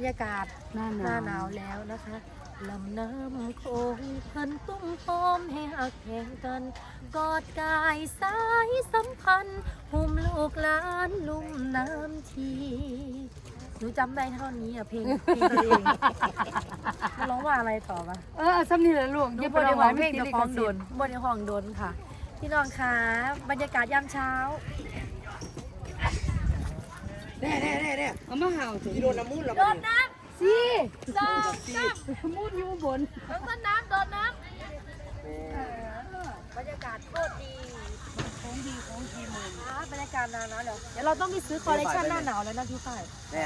บรรยากาศหน้าหหน้าหนานาววแล้วนะคะลำน้ำโขงเพิ่นตุ้มโฮมให้หักแข่งกัน กอดกายสายสัมพันธ์หุ่มลูกหลานลุ่มน้ำทีหนูจำได้เท่านี้อะเพลงเพลงตัวเองมันร้องว่าอะไรต่อปะ เออซ้ำนี่แหละลูกหนูอย่าบไปนในร้องห้องเพเพลลงงเจ้าเจ้าขขอองงโดโดนนบนในห้องโดนค่ะ พี่น้องคะบรรยากาศยามเช้า แน่แน่แน่แน่เอามาเห่าสิที่โดนน้ำมูลเราโดดน้สิำสองสามมูดอยู่บนแล้วก็น้ำโดดน้ำบรรยากาศโคตรดีของดีของดีมืออ่าบรรยากาศหนาวๆเดี๋ยวเดี๋ยวเราต้องไปซื้อคอลเลคชันหน้าหนาวแล้วนะพี่ฝ้ายแน่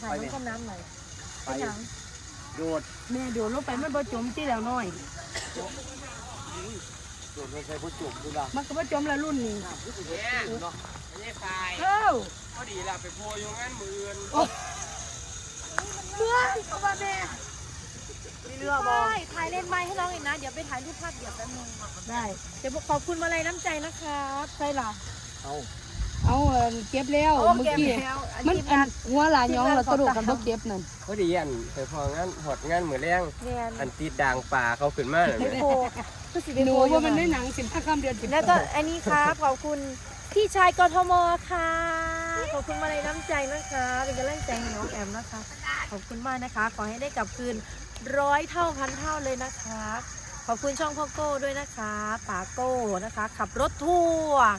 ถ่ายน้ำต้นน้ำหน่อยเป็นหยังโดดแม่เดี๋ยวลงไปมันบ่จมที่แล้วน้อยโดดมันใส่ผู้จุ่มดูละมันก็บ่จมแล้วรุ่นนี้เนี่ยเนาะไม่ใช่ทรายเอ้า พอดีล่ะไปโพยงงานมืออื่นเพื่อนเอามาแม่มีเรือบอกถ่ายเล่นไม้ให้น้องอีกนะ เดี๋ยวไปถ่ายรูปภาพเดี๋ยวแป๊บนึงได้ เดี๋ยวขอบคุณมาลัยน้ำใจนะครับใช่ล่ะเอาเอาเอิ่มเก็บแล้วโอ้เมื่อเก็บกี้แล้วอันมันทีมอังานนหัวหลานยองเราตะโดดกันบ่เก็บนั่นพอดีอันไปพองานหอดงานมือแรงเรียนอันตีดด่างป่าเขาขึ้นมาเลยโคคือสิหเป็นนูโคว่ามันได้หนังสิบห้าคำเดือนสิบแล้วก็อันนี้ครับขอบคุณพี่ชายกทมค่ะ ขอบคุณมาลัยน้ำใจนะคะ เป็นกำลังใจให้น้องแอมนะคะ ขอบคุณมากนะคะ ขอให้ได้กลับคืนร้อยเท่าพันเท่าเลยนะคะ ขอบคุณช่องพ่อโก้ด้วยนะคะป๋าโก้นะคะ ขับรถทัวร์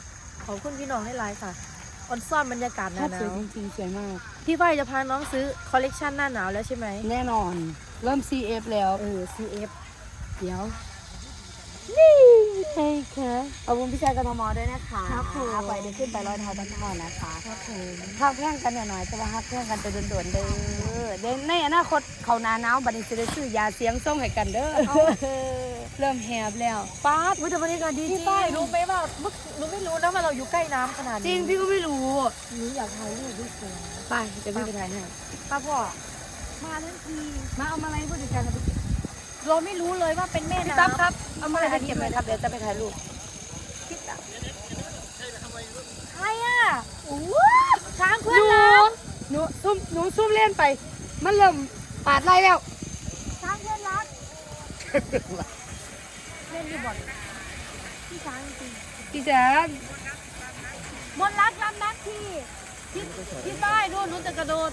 ขอบคุณพี่น้องได้ไลน์ค่ะออนซ่อนบรรยากาศหภานาพสวยวจริงๆสวยมากๆพี่ฝ้ายจะพาน้องซื้อคอลเลกชันหน้าหนาวแล้วใช่ไหมแน่นอน เริ่ม CF แล้ว เออ CF เดี๋ยว นี่ ใช่ค่ะขอบคุณพี่ชายกทมด้วยนะคะครับผมไปเดี๋ยวขึ้นไปร้อยเท่าพันเท่านะคะครับผมพักแพ่งกันหน่อยๆแต่ว่าฮักแพ่งกันจะด่วนๆเด้อเออเดี๋ยวในอนาคตเขาหนาหนาวบัดนี้จะได้ซื้อยาเสียงส่งให้กันเด้อเริ่มแหบแล้วป้าดวิทยบรรยากาศดีพี่ฝ้ายรู้ไหมว่าเมื่อหนูไม่รู้นะว่าเราอยู่ใกล้น้ำขนาดนี้จริงพี่ก็ไม่รู้หนูอยากถ่ายรูปด้วยสวยไปเดี๋ยวพี่ไปถ่ายให้ป้าพ่อมาทั้งทีมาเอามาอะไรผู้จัดการเอาไปเก็บ เราไม่รู้เลยว่าเป็นแม่พี่น้ำตั๊บครับ เอามาอะไรไปเก็บหน่อยครับ เดี๋ยวจะไปถ่ายรูปใครอะอู้ช้างหเพื่อนนูรักหนูซุ่มหนูซุ่มเล่นไป มันเริ่มปาดไล่แล้ว ช้างเพื่อนรัก เล่นดีบอลพี่ช้างจริงพี่จ๋ามนต์รักลำนักที่ที่ที่ป้ายด้วยหนูจะกระโดด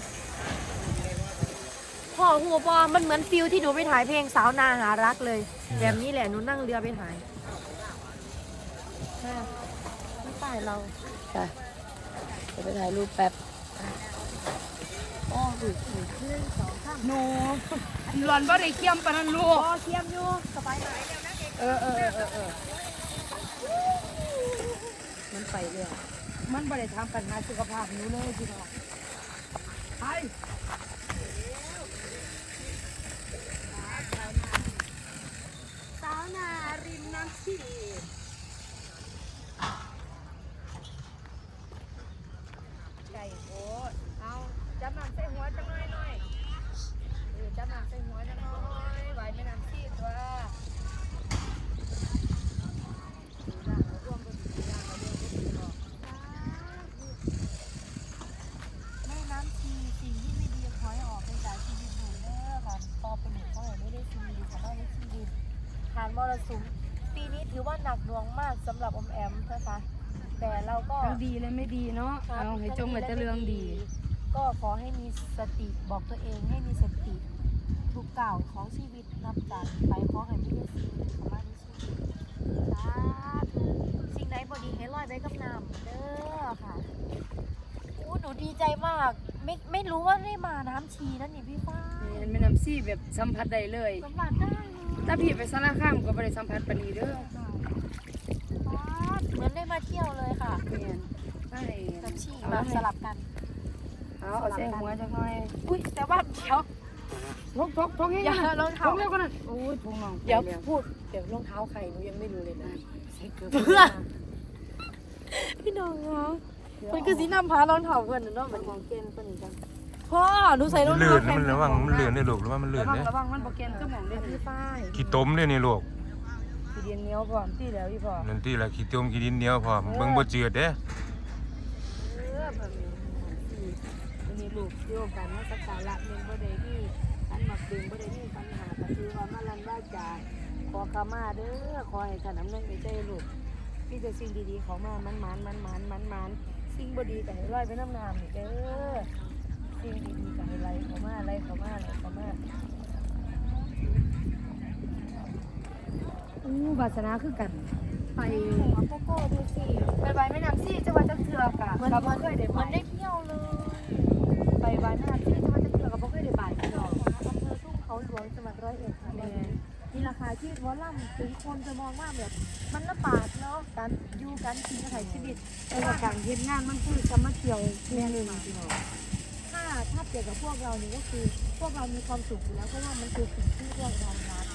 พ่อหัวปอมันเหมือนฟิลที่หนูไปถ่ายเพลงสาวนาหารักเลย แบบนี้แหละหนูนั่งเรือไปถ่ายใช่ไม่ป้ายเราค่ะเดี๋ยวไปถ่ายรูปแป๊บอ๋อหนึ่งสองสามหนูหลอนบ่ได้เคี่ยมปานนั้นลูอ๋กอเทียมอยู่สบายไหมเออเออเออเออเออมันไปเรือมันบ่ได้ทำปัญหาสุขภาพหนูเลยพี่น้องไป สาวนาริมน้ำชีไก่โอ๊ตเอาจับน้ำใส่หัวจังหน่อยหน่อยเออจับน้ำใส่หัวจังหน่อยไหวไม่น้ำชีตัว แม่น้ำชีสิ่งที่ไม่ดีขอให้ออกไปจากชีวิตหนูเด้อค่ะต่อไปหนูก็ไม่ได้ชีวิตขอให้ได้ชีวิตผ่านมร สุมปีนี้ถือว่าหนักหน่วงมากสำหรับอมแอมนะคะ แต่เราก็ทั้งดีและไม่ดีเนาะครับเอาให้จงไว้แต่เรื่องดี ก็ขอให้มีสติบอกตัวเองให้มีสติทุกก่าวของชีวิตนับจากไปขอให้ไม่ได้สิ่งที่เขามาที่สุดสาธุสิ่งไหนบอดีให้ลอยไปกับน้ำเด้อค่ะอู้หนูดีใจมาก ไม่ไม่รู้ว่าได้มาน้ำชีนั่นนี่พี่ฟ้า เห็นแม่น้ำซี่แบบสัมผัสได้เลย สัมผัสได้เลย ถ้าพี่ไปสารคามก็บ่ได้สัมผัสปานนี้เด้อค่ะฟ้าเหมือนได้มาเที่ยวเลยค่ะแม่นใช่น้ำชีเอามาให้สลับกัน เอาเอาใส่หัวจักหน่อยอุ้ยแต่ว่าเดี๋ยวทกทกทกให้อย่ากันรองทเท้ากเร็วกว่านั้นโอ้ยพุงน้องเดี๋ยวไปแล้วพูดเดี๋ยวรองเท้าใครหนูยังไม่รู้เลยนะใส่เกลือเพื่อพี่น้องคะมันคือสีน้ำพารองเท้าเพื่อนน่ะเนาะเหมือนของเกณฑ์ตัวนี้จัง พ่อหนูใส่รองเลื่เท้าอนนะมันระวังมันเลื่อนได้ลูกหรือว่ามันเลื่ระอนวังเนี่ยระวังมันบ่เกณฑ์ก็มองได้พี่ฝ้ายขี้ต้มเนี่ยนี่ลูกสีเดียนเหนียวพร้อมที่แล้วพี่พ่อนั่นที่ละขี้ต้มขี้ดินเหนียวพร้อมเบิ่งบ่เจือดเด้เออแบบนี้สีเป็นมีลูกโยกกันมาสักการะเมืองบ่ได้มีอันหมักดึงบ่ได้มีปัญหาก็คือว่ามาลันว่าจาขอขมาเด้อขอให้ท่านอำนวยในใจลูกมีแต่สิ่งดีๆเขามามันมันมันมันมันมันสิ่งบ่ดีก็ให้ลอยไปน้ำน้ำนี่เด้อ สิ่งดีๆก็ให้ไหลเขามาไหลเขามาไหลเขามาอู้วาสนาคือกัน ไปหัวโกโก้ดูสิไปไว้แม่น้ำซี่จังหวัดจังเทือกอะเหมือนกับบ่เคยได้เหไปมือนได้เที่ยวเลยไปไว้แม่น้ำซี่จังหวัดจังเทือกกับบ่เคยได้ไปพี่น้องอำเภอทุ่งเขาหลวงจังหวัดร้อยเอ็ดค่ะแม่มีราคาที่วอลลัมถึงคนจะมองว่าแบบมันลำบากเนาะการอยู่การกินการชีวิตแต่ว่าการเฮ็ดงานมันคือสมาเที่ยวแม่นึงพี่น้องถ้าถ้า เปรียบกับพวกเรานี่ก็คือ พวกเรามีความสุขอยู่แล้วเพราะว่ามันคือสิ่งที่พวกเรารัก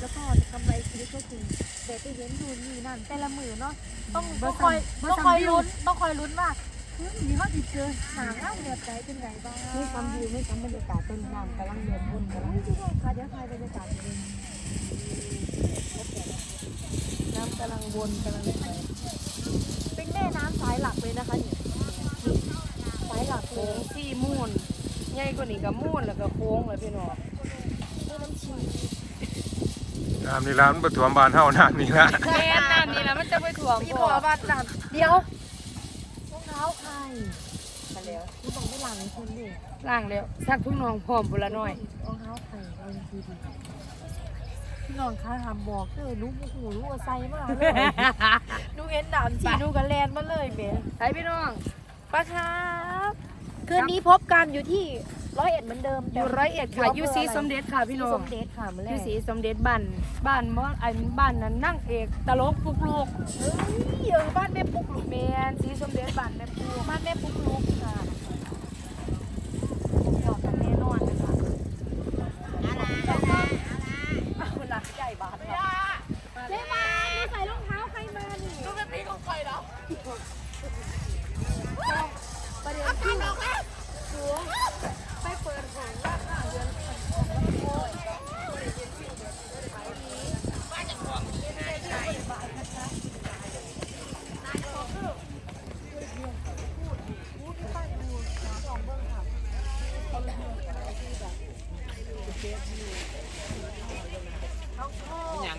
แล้วก็กำไรชีวิตก็คือแต่ไปเห็นดูนนี่นั่นแต่ละมือเนาะต้องต้องคอยต้องคอยลุ้นต้องคอยลุ้นว่าเฮ้ยมีเขาติดเจอหนาเล่าแบบไหนเป็นไงบ้างไม่ซ้ำวิวไม่ซ้ำบรรยากาศต้นน้ำกำลังเดินวุ่นกำลังเฮ้ยทุกคนคะเดี๋ยวถ่ายบรรยากาศดีน้ำกำลังวนกำลังไปเป็นแม่น้ำสายหลักเลยนะคะเนี่ยสายหลักเลโค้ยงซี่มูน ใหญ่กว่านี้ก็มูนแล้วก็โค้งเลยพี่น้องแม่น้ำชีน้ำนี่ร้านประถวมบานเฮาน้ำนี่ละแม่น้ำนี่แหละมันจะไปถ่วงพี่พ่บออกว่าหลังเดี๋ยวรองเท้าใครมาแล้วพี่บอกไม่หลังคนดิล่างแล้วซักทุกน้องพร้อมบุละน้อยรองเท้าใครเอาดีดีพี่น้องคะทำบอกเลยรู้โอ้โหรู้ว่าไซมากเลยหนูเห็นดามชีดูกันแลนมาเลยเบนใส่พี่น้องปะครับ คืนนี้พบกันอยู่ที่ร้อยเอ็ดเหมือนเดิมอยู่ร้อยเอ็ดค่ะอยู่สีสมเด็จค่ะพี่น้อสงมเด็จค่ะเมื่ออแรยู่กสีสมเด็จบ้านบ้านมออันบ้านนั้นนั่งเอกตลกปุกลูกเฮ้ยเออบ้านแม่ปุ๊กลุกแมนสีสมเด็จบ้านแม่ปูบ้านแม่ปุ๊กลุกค่ะ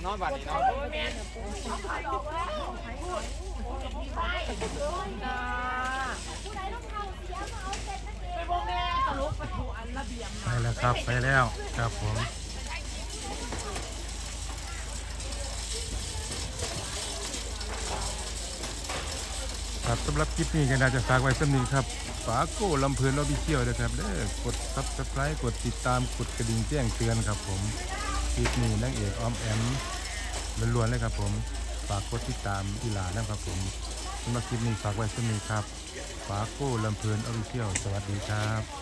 น้อยบัดนี้เนาะไปแล้วครับไปแล้วครับผมครับสำหรับคลิปนี้ก็น่าจะฝากไว้สำนึกครับฝากโก้ลำเพลินเราบิเชี่ยวนะครับเด้อกดซับสไครต์กดติดตามกดกระดิ่งแจ้งเตือนครับผมคลิปนี้นางเอกออมแอม ล้วนๆเลยครับผมฝากกดติดตามอีหลานะครับผมสำหรับคลิปนี้ฝากไว้สมอครับฝากโก้ลำเพลินออริเชียวสวัสดีครับ